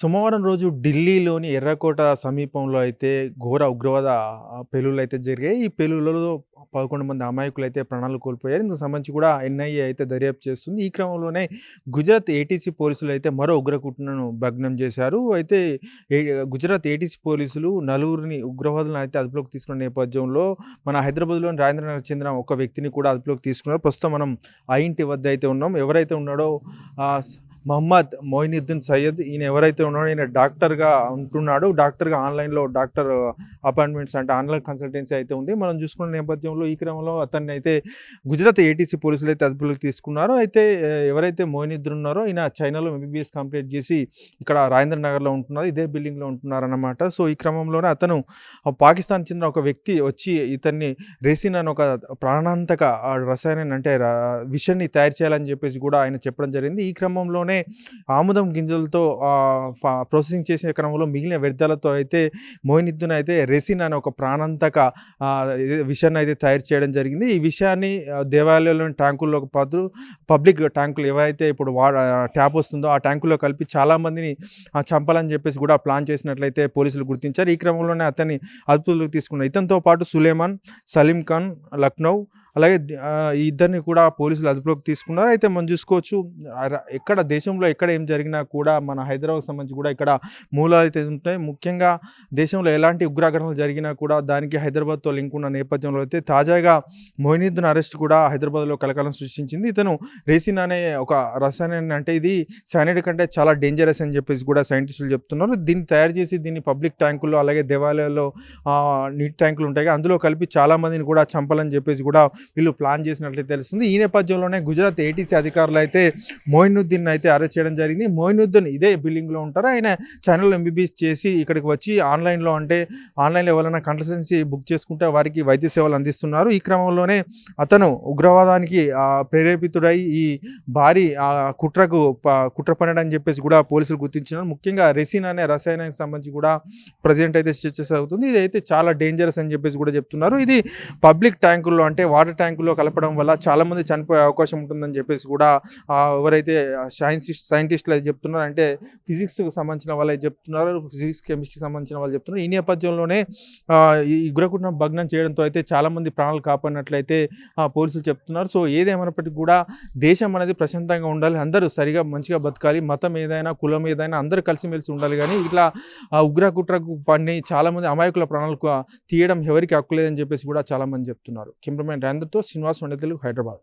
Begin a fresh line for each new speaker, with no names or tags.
సోమవారం రోజు ఢిల్లీలోని ఎర్రకోట సమీపంలో అయితే ఘోర ఉగ్రవాద పేలుళ్ళు అయితే జరిగాయి. ఈ పేలుళ్ళలో పదకొండు మంది అమాయకులు అయితే ప్రాణాలు కోల్పోయారు. ఇందుకు సంబంధించి కూడా ఎన్ఐఏ అయితే దర్యాప్తు చేస్తుంది. ఈ క్రమంలోనే గుజరాత్ ఏటీసీ పోలీసులు అయితే మరో ఉగ్రకుట్రను భగ్నం చేశారు. అయితే ఏ- గుజరాత్ ఏటీసీ పోలీసులు నలుగురిని ఉగ్రవాదులను అయితే అదుపులోకి తీసుకున్న నేపథ్యంలో మన హైదరాబాద్లోని రాజేంద్రనగర్ చెందిన ఒక వ్యక్తిని కూడా అదుపులోకి తీసుకున్నారు. ప్రస్తుతం మనం ఆ ఇంటి వద్ద అయితే ఉన్నాం. ఎవరైతే ఉన్నాడో మహమ్మద్ మొయినుద్దీన్ సయ్యద్ ఈయన ఎవరైతే ఉన్నాడో ఈయన డాక్టర్గా ఉంటున్నాడు. డాక్టర్గా ఆన్లైన్లో డాక్టర్ అపాయింట్మెంట్స్ అంటే ఆన్లైన్ కన్సల్టెన్సీ అయితే ఉంది. మనం చూసుకున్న నేపథ్యంలో ఈ క్రమంలో అతన్ని అయితే గుజరాత్ ఏటీసీ పోలీసులు అయితే అదుపులోకి తీసుకున్నారు. అయితే ఎవరైతే మోయినుద్దీన్ ఉన్నారో ఈయన చైనాలో ఎంబీబీఎస్ కంప్లీట్ చేసి ఇక్కడ రాజేంద్ర నగర్లో ఉంటున్నారు. ఇదే బిల్డింగ్లో ఉంటున్నారన్నమాట. సో ఈ క్రమంలోనే అతను పాకిస్తాన్ చెందిన ఒక వ్యక్తి వచ్చి ఇతన్ని రెసిన్ అని ఒక ప్రాణాంతక ఆ, రసాయనాన్ని అంటే రా- విషన్ని తయారు చేయాలని చెప్పేసి కూడా ఆయన చెప్పడం జరిగింది. ఈ క్రమంలోనే ఆముదం గింజలతో ప్రాసెసింగ్ చేసే క్రమంలో మిగిలిన వ్యర్థాలతో అయితే మోహినిద్దున అయితే రెసిన్ అనే ఒక ప్రాణాంతక విషయాన్ని అయితే తయారు చేయడం జరిగింది. ఈ విషయాన్ని దేవాలయంలోని ట్యాంకుల్లో పాటు పబ్లిక్ ట్యాంకులు ఏవైతే ఇప్పుడు వా ట్యాప్ వస్తుందో ఆ ట్యాంకుల్లో కలిపి చాలామందిని ఆ, చంపాలని చెప్పేసి కూడా ప్లాన్ చేసినట్లయితే పోలీసులు గుర్తించారు. ఈ క్రమంలోనే అతన్ని అదుపులోకి తీసుకున్నారు. ఇతనితో పాటు సులేమాన్ సలీం ఖాన్ లక్నౌ అలాగే ఈ ఇద్దరిని కూడా పోలీసులు అదుపులోకి తీసుకున్నారు. అయితే మనం చూసుకోవచ్చు ఎక్కడ ర- ఎక్కడ దేశంలో ఎక్కడ ఏం జరిగినా కూడా మన హైదరాబాద్ సంబంధించి కూడా ఇక్కడ మూలాలు అయితే ఉంటాయి ముఖ్యంగా దేశంలో ఎలాంటి ఉగ్రఘటనలు జరిగినా కూడా దానికి హైదరాబాద్తో లింక్ ఉన్న నేపథ్యంలో అయితే తాజాగా మొయినుద్దీన్ అరెస్ట్ కూడా హైదరాబాద్లో కలకలం సృష్టించింది. ఇతను రేసిన్ అనే ఒక రసాయనాన్ని అంటే ఇది సైనైడ్ కంటే చాలా డేంజరస్ అని చెప్పేసి కూడా సైంటిస్టులు చెప్తున్నారు. దీన్ని తయారు చేసి దీన్ని పబ్లిక్ ట్యాంకుల్లో అలాగే దేవాలయాల్లో నీటి ట్యాంకులు ఉంటాయి అందులో కలిపి చాలా మందిని కూడా చంపాలని చెప్పేసి కూడా వీళ్ళు ప్లాన్ చేసినట్లయితే తెలుస్తుంది. ఈ నేపథ్యంలోనే గుజరాత్ ఏటీసీ అధికారులు అయితే మోయినుద్దీన్ అయితే అరెస్ట్ చేయడం జరిగింది. మోయినుద్దీన్ ఇదే బిల్డింగ్లో ఉంటారు. ఆయన ఛానల్ ఎంబీబీఎస్ చేసి ఇక్కడికి వచ్చి ఆన్లైన్లో అంటే ఆన్లైన్లో ఎవరైనా కన్సల్టెన్సీ బుక్ చేసుకుంటే వారికి వైద్య సేవలు అందిస్తున్నారు. ఈ క్రమంలోనే అతను ఉగ్రవాదానికి ప్రేరేపితుడై ఈ భారీ ఆ, కుట్రకు కుట్ర పన్నడని చెప్పేసి కూడా పోలీసులు గుర్తించినారు. ముఖ్యంగా రెసిన్ అనే రసాయనానికి సంబంధించి కూడా ప్రజెంట్ అయితే చర్చ సాగుతుంది ఇది అయితే చాలా డేంజరస్ అని చెప్పేసి కూడా చెప్తున్నారు. ఇది పబ్లిక్ ట్యాంకుల్లో అంటే వాటర్ ట్యాంకుల్లో కలపడం వల్ల చాలా మంది చనిపోయే అవకాశం ఉంటుందని చెప్పేసి కూడా ఎవరైతే ఎవరైతే సైన్సిస్ట్ సైంటిస్టులు అయితే చెప్తున్నారు. అంటే ఫిజిక్స్కి సంబంధించిన వాళ్ళు అయితే చెప్తున్నారు. ఫిజిక్స్ కెమిస్ట్రీకి సంబంధించిన వాళ్ళు చెప్తున్నారు. ఈ నేపథ్యంలోనే ఈ ఉగ్రకుటుంబం భగ్నం చేయడంతో అయితే చాలామంది ప్రాణాలు కాపాడినట్లయితే ఆ, పోలీసులు చెప్తున్నారు. సో ఏదేమైనప్పటికీ కూడా దేశం అనేది ప్రశాంతంగా ఉండాలి. అందరూ సరిగా మంచిగా బతకాలి. మతం ఏదైనా కులం ఏదైనా అందరూ కలిసిమెలిసి ఉండాలి. కానీ ఇట్లా ఆ ఉగ్ర చాలామంది పడిని అమాయకుల ప్రాణాలకు తీయడం ఎవరికి హక్కు లేదని చెప్పేసి కూడా చాలామంది చెప్తున్నారు. కెమెరామెన్ రేందర్తో శ్రీనివాస్ వండతలు హైదరాబాద్.